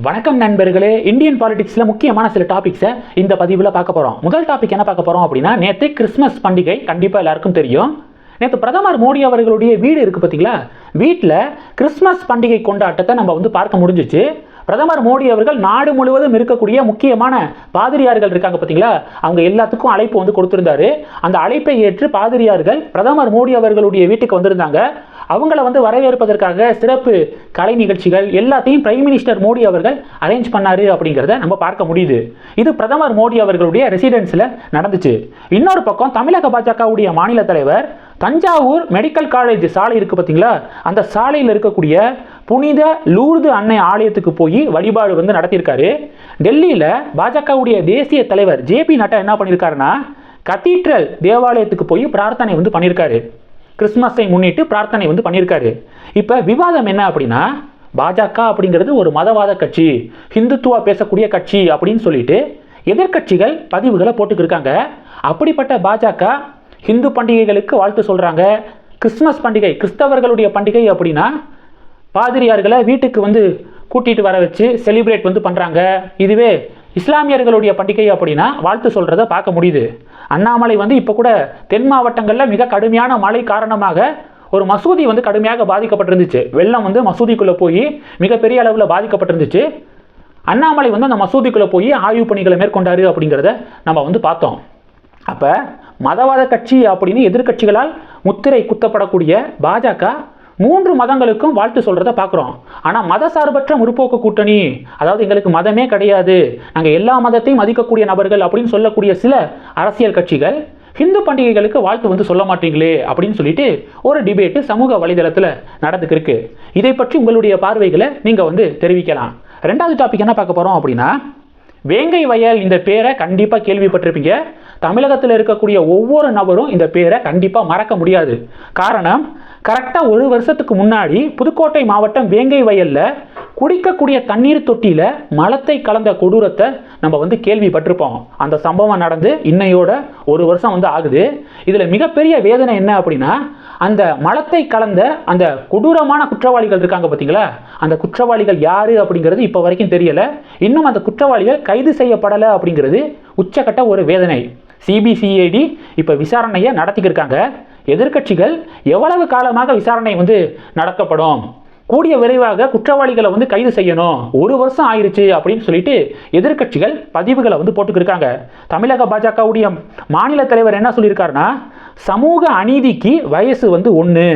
வணக்கம் நண்பர்களே இந்தியன் பாலிடிக்ஸில் முக்கியமான சில டாபிக்ஸை இந்த பதிவில் பார்க்க போகிறோம் முதல் டாபிக் என்ன பார்க்க போகிறோம் அப்படின்னா நேற்று கிறிஸ்மஸ் பண்டிகை கண்டிப்பாக எல்லாருக்கும் தெரியும். நேற்று பிரதமர் மோடி அவர்களுடைய வீடு இருக்குது பார்த்தீங்களா? வீட்டில் கிறிஸ்மஸ் பண்டிகை கொண்டாட்டத்தை நம்ம வந்து பார்க்க முடிஞ்சிச்சு. பிரதமர் மோடி அவர்கள் நாடு முழுவதும் இருக்கக்கூடிய முக்கியமான பாதிரியார்கள் இருக்காங்க பார்த்தீங்களா? அவங்க எல்லாத்துக்கும் அழைப்பு வந்து கொடுத்துருந்தாரு. அந்த அழைப்பை ஏற்று பாதிரியார்கள் பிரதமர் மோடி அவர்களுடைய வீட்டுக்கு வந்திருந்தாங்க. அவங்கள வந்து வரவேற்பதற்காக சிறப்பு கலை நிகழ்ச்சிகள் எல்லாத்தையும் பிரைம் மினிஸ்டர் மோடி அவர்கள் அரேஞ்ச் பண்ணாரு அப்படிங்கிறத நம்ம பார்க்க முடியுது. இது பிரதமர் மோடி அவர்களுடைய ரெசிடென்ஸில் நடந்துச்சு. இன்னொரு பக்கம் தமிழக பாஜகவுடைய மாநில தலைவர் தஞ்சாவூர் மெடிக்கல் காலேஜ் சாலை இருக்குது பார்த்தீங்களா? அந்த சாலையில் இருக்கக்கூடிய புனித லூர்து அன்னை ஆலயத்துக்கு போய் வழிபாடு வந்து நடத்தியிருக்காரு. டெல்லியில் பாஜகவுடைய தேசிய தலைவர் ஜேபி நட்டா என்ன பண்ணியிருக்காருன்னா கத்தீட்ரல் தேவாலயத்துக்கு போய் பிரார்த்தனை வந்து பண்ணியிருக்காரு. கிறிஸ்மஸை முன்னிட்டு பிரார்த்தனை வந்து பண்ணியிருக்காரு. இப்போ விவாதம் என்ன அப்படின்னா பாஜக அப்படிங்கிறது ஒரு மதவாத கட்சி ஹிந்துத்துவா பேசக்கூடிய கட்சி அப்படின்னு சொல்லிட்டு எதிர்க்கட்சிகள் பதிவுகளை போட்டுக்கிருக்காங்க. அப்படிப்பட்ட பாஜக ஹிந்து பண்டிகைகளுக்கு வாழ்த்து சொல்கிறாங்க கிறிஸ்மஸ் பண்டிகை கிறிஸ்தவர்களுடைய பண்டிகை அப்படின்னா பாதிரியார்களை வீட்டுக்கு வந்து கூட்டிகிட்டு வர வச்சு செலிப்ரேட் வந்து பண்ணுறாங்க இதுவே இஸ்லாமியர்களுடைய பண்டிகை அப்படின்னா வாழ்த்து சொல்கிறத பார்க்க முடியுது. அண்ணாமலை வந்து இப்போ கூட தென் மாவட்டங்களில் மிக கடுமையான மழை காரணமாக ஒரு மசூதி வந்து கடுமையாக பாதிக்கப்பட்டிருந்துச்சு. வெள்ளம் வந்து மசூதிக்குள்ளே போய் மிகப்பெரிய அளவில் பாதிக்கப்பட்டிருந்துச்சு. அண்ணாமலை வந்து அந்த மசூதிக்குள்ளே போய் ஆய்வு பணிகளை மேற்கொண்டார் அப்படிங்கிறத நம்ம வந்து பார்த்தோம். அப்போ மதவாத கட்சி அப்படின்னு எதிர்க்கட்சிகளால் முத்திரை குத்தப்படக்கூடிய பாஜக மூன்று மதங்களுக்கும் வாழ்த்து சொல்கிறத பார்க்குறோம். ஆனால் மதசார்பற்ற முற்போக்கு கூட்டணி அதாவது எங்களுக்கு மதமே கிடையாது நாங்கள் எல்லா மதத்தையும் மதிக்கக்கூடிய நபர்கள் அப்படின்னு சொல்லக்கூடிய சில அரசியல் கட்சிகள் ஹிந்து பண்டிகைகளுக்கு வாழ்த்து வந்து சொல்ல மாட்டீங்களே அப்படின்னு சொல்லிட்டு ஒரு டிபேட்டு சமூக வலைதளத்தில் நடந்துக்கிருக்கு. இதை பற்றி உங்களுடைய பார்வைகளை நீங்கள் வந்து தெரிவிக்கலாம். ரெண்டாவது டாபிக் என்ன பார்க்க போகிறோம் அப்படின்னா வேங்கை வயல் இந்த பேரை கண்டிப்பாக கேள்விப்பட்டிருப்பீங்க. தமிழகத்தில் இருக்கக்கூடிய ஒவ்வொரு நபரும் இந்த பேரை கண்டிப்பாக மறக்க முடியாது. காரணம் கரெக்டாக ஒரு வருஷத்துக்கு முன்னாடி புதுக்கோட்டை மாவட்டம் வேங்கை வயலில் குடிக்கக்கூடிய தண்ணீர் தொட்டியில் மலத்தை கலந்த கொடூரத்தை நம்ம வந்து கேள்விப்பட்டிருப்போம். அந்த சம்பவம் நடந்து இன்னையோட ஒரு வருஷம் வந்து ஆகுது. இதில் மிகப்பெரிய வேதனை என்ன அப்படின்னா அந்த மலத்தை கலந்த அந்த கொடூரமான குற்றவாளிகள் இருக்காங்க பார்த்தீங்களா அந்த குற்றவாளிகள் யார் அப்படிங்கிறது இப்போ வரைக்கும் தெரியலை. இன்னும் அந்த குற்றவாளிகள் கைது செய்யப்படலை அப்படிங்கிறது உச்சக்கட்ட ஒரு வேதனை. சிபிசிஐடி இப்போ விசாரணையை நடத்திக்கிருக்காங்க எதிர்க்கட்சிகள் எவ்வளவு காலமாக விசாரணை வந்து நடத்தப்படும் கூடிய விரைவாக குற்றவாளிகளை வந்து கைது செய்யணும். ஒரு வருஷம் ஆயிடுச்சு அப்படின்னு சொல்லிட்டு எதிர்க்கட்சிகள் பதிவுகளை வந்து போட்டுக்கிருக்காங்க தமிழக பாஜகவுடைய மாநில தலைவர் என்ன சொல்லியிருக்காருன்னா சமூக அநீதிக்கு வயசு வந்து ஒன்று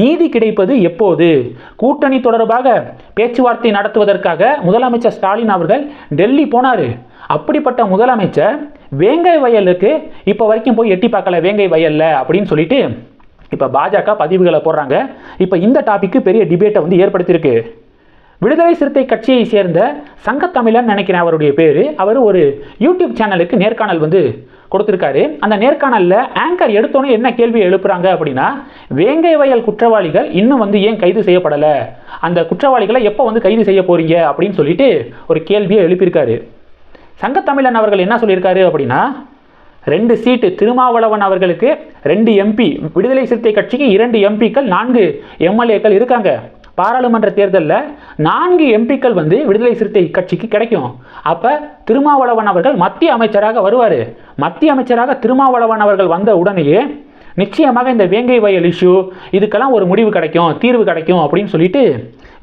நீதி கிடைப்பது எப்போது? கூட்டணி தொடர்பாக பேச்சுவார்த்தை நடத்துவதற்காக முதலமைச்சர் ஸ்டாலின் அவர்கள் டெல்லி போனார். அப்படிப்பட்ட முதலமைச்சர் வேங்கை வயலுக்கு இப்போ வரைக்கும் போய் எட்டி பார்க்கல வேங்கை வயலில் அப்படின்னு சொல்லிட்டு இப்போ பாஜக பதிவுகளை போடுறாங்க. இப்போ இந்த டாபிக்கு பெரிய டிபேட்டை வந்து ஏற்படுத்தியிருக்கு. விடுதலை சிறுத்தை கட்சியை சேர்ந்த சங்கத்தமிழன் நினைக்கிறேன் அவருடைய பேர். அவர் ஒரு யூடியூப் சேனலுக்கு நேர்காணல் வந்து கொடுத்துருக்காரு. அந்த நேர்காணலில் ஆங்கர் எடுத்தோன்னே என்ன கேள்வி எழுப்புறாங்க அப்படின்னா வேங்கை வயல் குற்றவாளிகள் இன்னும் வந்து ஏன் கைது செய்யப்படலை? அந்த குற்றவாளிகளை எப்போ வந்து கைது செய்ய போகிறீங்க அப்படின்னு சொல்லிட்டு ஒரு கேள்வியை எழுப்பியிருக்காரு. சங்கத்தமிழன் அவர்கள் என்ன சொல்லியிருக்காரு அப்படின்னா ரெண்டு சீட்டு திருமாவளவன் அவர்களுக்கு ரெண்டு எம்பி விடுதலை சிறுத்தை கட்சிக்கு இரண்டு எம்பிக்கள் நான்கு எம்எல்ஏக்கள் இருக்காங்க. பாராளுமன்ற தேர்தலில் நான்கு எம்பிக்கள் வந்து விடுதலை சிறுத்தை கட்சிக்கு கிடைக்கும். அப்போ திருமாவளவன் அவர்கள் மத்திய அமைச்சராக வருவார். மத்திய அமைச்சராக திருமாவளவன் அவர்கள் வந்த உடனேயே நிச்சயமாக இந்த வேங்கை வயல் இஷ்யூ இதுக்கெல்லாம் ஒரு முடிவு கிடைக்கும் தீர்வு கிடைக்கும் அப்படின்னு சொல்லிட்டு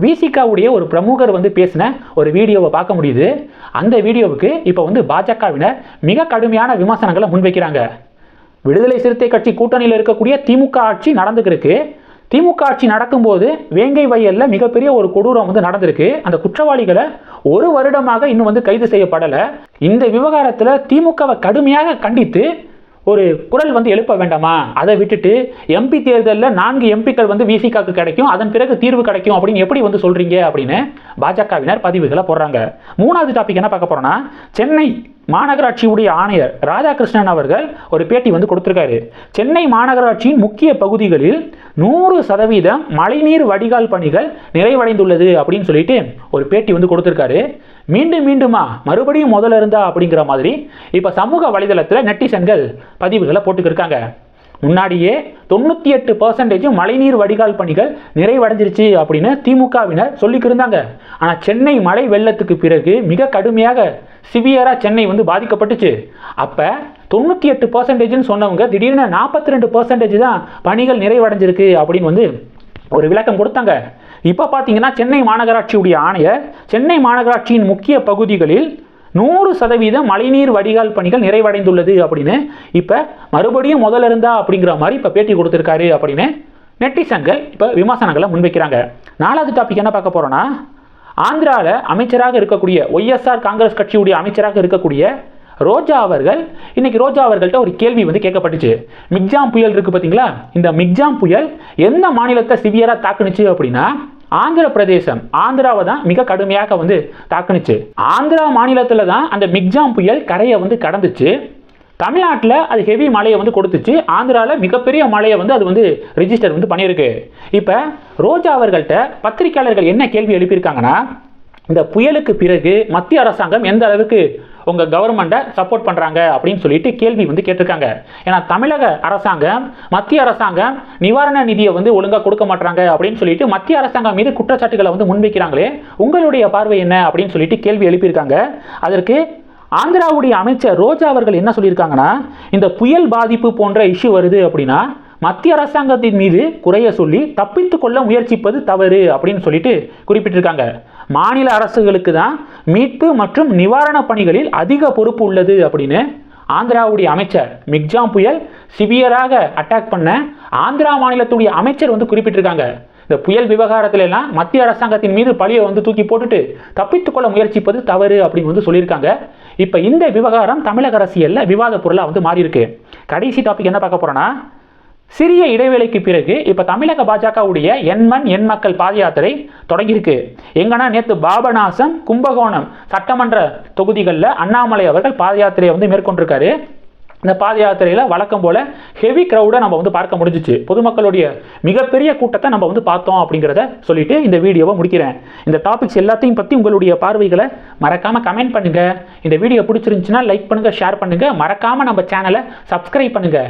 விசிகாவுடைய ஒரு பிரமுகர் வந்து பேசின ஒரு வீடியோவை பார்க்க முடியுது. அந்த வீடியோவுக்கு இப்போ வந்து பாஜகவினர் மிக கடுமையான விமர்சனங்களை முன்வைக்கிறாங்க. விடுதலை சிறுத்தை கட்சி கூட்டணியில் இருக்கக்கூடிய திமுக ஆட்சி நடந்துக்கிருக்கு திமுக ஆட்சி நடக்கும்போது வேங்கை வயலில் மிகப்பெரிய ஒரு கொடூரம் வந்து நடந்திருக்கு. அந்த குற்றவாளிகளை ஒரு வருடமாக இன்னும் வந்து கைது செய்யப்படலை. இந்த விவகாரத்தில் திமுகவை கடுமையாக கண்டித்து ஒரு குரல் வந்து எழுப்ப வேண்டாமா? அதை விட்டுட்டு எம்பி தேர்தலில் நான்கு எம்பிக்கள் வந்து விசிகாக்கு கிடைக்கும் அதன் பிறகு தீர்வு கிடைக்கும் அப்படின்னு எப்படி வந்து சொல்கிறீங்க அப்படின்னு பாஜகவினர் பதிவுகளை போடுறாங்க. மூணாவது டாபிக் என்ன பார்க்க போகிறோன்னா சென்னை மாநகராட்சியுடைய ஆணையர் ராதாகிருஷ்ணன் அவர்கள் ஒரு பேட்டி வந்து கொடுத்துருக்காரு. சென்னை மாநகராட்சியின் முக்கிய பகுதிகளில் நூறு சதவீதம் மழைநீர் வடிகால் பணிகள் நிறைவடைந்துள்ளது அப்படின்னு சொல்லிட்டு ஒரு பேட்டி வந்து கொடுத்துருக்காரு. மீண்டும் மீண்டுமா? மறுபடியும் முதல்ல இருந்தா அப்படிங்கிற மாதிரி இப்போ சமூக வலைதளத்தில் நெட்டிசன்கள் பதிவுகளை போட்டுக்கிருக்காங்க முன்னாடியே தொண்ணூற்றி எட்டு பர்சன்டேஜும் மழைநீர் வடிகால் பணிகள் நிறைவடைஞ்சிருச்சு அப்படின்னு திமுகவினர் சொல்லிக்கிருந்தாங்க ஆனால் சென்னை மழை வெள்ளத்துக்கு பிறகு மிக கடுமையாக சிவியராக சென்னை வந்து பாதிக்கப்பட்டுச்சு. அப்போ தொண்ணூற்றி எட்டு பர்சன்டேஜ்னு சொன்னவங்க திடீர்னு நாற்பத்தி ரெண்டு பர்சன்டேஜ் தான் பணிகள் நிறைவடைஞ்சிருக்கு அப்படின்னு வந்து ஒரு விளக்கம் கொடுத்தாங்க. இப்போ பார்த்தீங்கன்னா சென்னை மாநகராட்சியுடைய ஆணையர் சென்னை மாநகராட்சியின் முக்கிய பகுதிகளில் நூறு சதவீதம் மழைநீர் வடிகால் பணிகள் நிறைவடைந்துள்ளது அப்படின்னு இப்போ மறுபடியும் முதல்ல இருந்தா அப்படிங்கிற மாதிரி இப்போ பேட்டி கொடுத்துருக்காரு அப்படின்னு நெட்டிசன்கள் இப்போ விமர்சனங்களை முன்வைக்கிறாங்க. நாலாவது டாபிக் என்ன பார்க்க போகிறோன்னா ஆந்திராவில் அமைச்சராக இருக்கக்கூடிய ஒய்எஸ்ஆர் காங்கிரஸ் கட்சியுடைய அமைச்சராக இருக்கக்கூடிய ரோஜா அவர்கள் இன்னைக்கு ரோஜா அவர்கள்ட்ட ஒரு கேள்வி வந்து கேட்கப்பட்டுச்சு. மிக்ஜாம் புயல் இருக்கு பார்த்தீங்களா இந்த மிக்ஜாம் புயல் எந்த மாநிலத்தை சிவியராக தாக்குனுச்சு அப்படின்னா ஆந்திர பிரதேசம் ஆந்திராவை தான் மிக கடுமையாக வந்து தாக்குனுச்சு. ஆந்திரா மாநிலத்தில் தான் அந்த மிக்ஜாம் புயல் கரையை வந்து கடந்துச்சு. தமிழ்நாட்டில் அது ஹெவி மழையை வந்து கொடுத்துச்சு. ஆந்திராவில் மிகப்பெரிய மழையை வந்து அது வந்து ரிஜிஸ்டர் வந்து பண்ணியிருக்கு. இப்போ ரோஜா அவர்கள்ட்ட பத்திரிக்கையாளர்கள் என்ன கேள்வி எழுப்பியிருக்காங்கன்னா இந்த புயலுக்கு பிறகு மத்திய அரசாங்கம் எந்த அளவுக்கு உங்கள் கவர்மெண்ட்டை சப்போர்ட் பண்ணுறாங்க அப்படின்னு சொல்லிட்டு கேள்வி வந்து கேட்டிருக்காங்க. ஏன்னா தமிழக அரசாங்கம் மத்திய அரசாங்கம் நிவாரண நிதியை வந்து ஒழுங்காக கொடுக்க மாட்டாங்க அப்படின்னு சொல்லிட்டு மத்திய அரசாங்கம் மீது குற்றச்சாட்டுகளை வந்து முன்வைக்கிறாங்களே உங்களுடைய பார்வை என்ன அப்படின்னு சொல்லிட்டு கேள்வி எழுப்பியிருக்காங்க. அதற்கு ஆந்திராவுடைய அமைச்சர் ரோஜா அவர்கள் என்ன சொல்லியிருக்காங்கன்னா இந்த புயல் பாதிப்பு போன்ற இஷ்யூ வருது அப்படின்னா மத்திய அரசாங்கத்தின் மீது குறைய சொல்லி தப்பித்து கொள்ள முயற்சிப்பது தவறு அப்படின்னு சொல்லிட்டு குறிப்பிட்டிருக்காங்க. மாநில அரசுகளுக்கு தான் மீட்பு மற்றும் நிவாரணப் பணிகளில் அதிக பொறுப்பு உள்ளது அப்படின்னு ஆந்திராவுடைய அமைச்சர் மிக்ஜாம் புயல் சிவியராக அட்டாக் பண்ண ஆந்திரா மாநிலத்துடைய அமைச்சர் வந்து குறிப்பிட்டிருக்காங்க. இந்த புயல் விவகாரத்துல எல்லாம் மத்திய அரசாங்கத்தின் மீது பழியை வந்து தூக்கி போட்டுட்டு தப்பித்துக்கொள்ள முயற்சிப்பது தவறு அப்படின்னு வந்து சொல்லியிருக்காங்க. இப்போ இந்த விவகாரம் தமிழக அரசியலில் விவாத பொருளாக வந்து மாறி இருக்கு கடைசி டாபிக் என்ன பார்க்க போறோம்னா சிறிய இடைவேளைக்கு பிறகு இப்போ தமிழக பாஜகவுடைய எண்மண் எண் மக்கள் பாத யாத்திரை தொடங்கியிருக்கு. எங்கன்னா நேற்று பாபநாசம் கும்பகோணம் சட்டமன்ற தொகுதிகளில் அண்ணாமலை அவர்கள் பாத யாத்திரையை வந்து மேற்கொண்டிருக்காரு. இந்த பாத யாத்திரையில் வழக்கம் போல் ஹெவி க்ரௌடை நம்ம வந்து பார்க்க முடிஞ்சிச்சு. பொதுமக்களுடைய மிகப்பெரிய கூட்டத்தை நம்ம வந்து பார்த்தோம் அப்படிங்கிறத சொல்லிட்டு இந்த வீடியோவை முடிக்கிறேன். இந்த டாபிக்ஸ் எல்லாத்தையும் பற்றி உங்களுடைய பார்வைகளை மறக்காமல் கமெண்ட் பண்ணுங்கள் இந்த வீடியோ பிடிச்சிருந்துச்சுன்னா லைக் பண்ணுங்கள் ஷேர் பண்ணுங்கள் மறக்காமல் நம்ம சேனலை சப்ஸ்கிரைப் பண்ணுங்கள்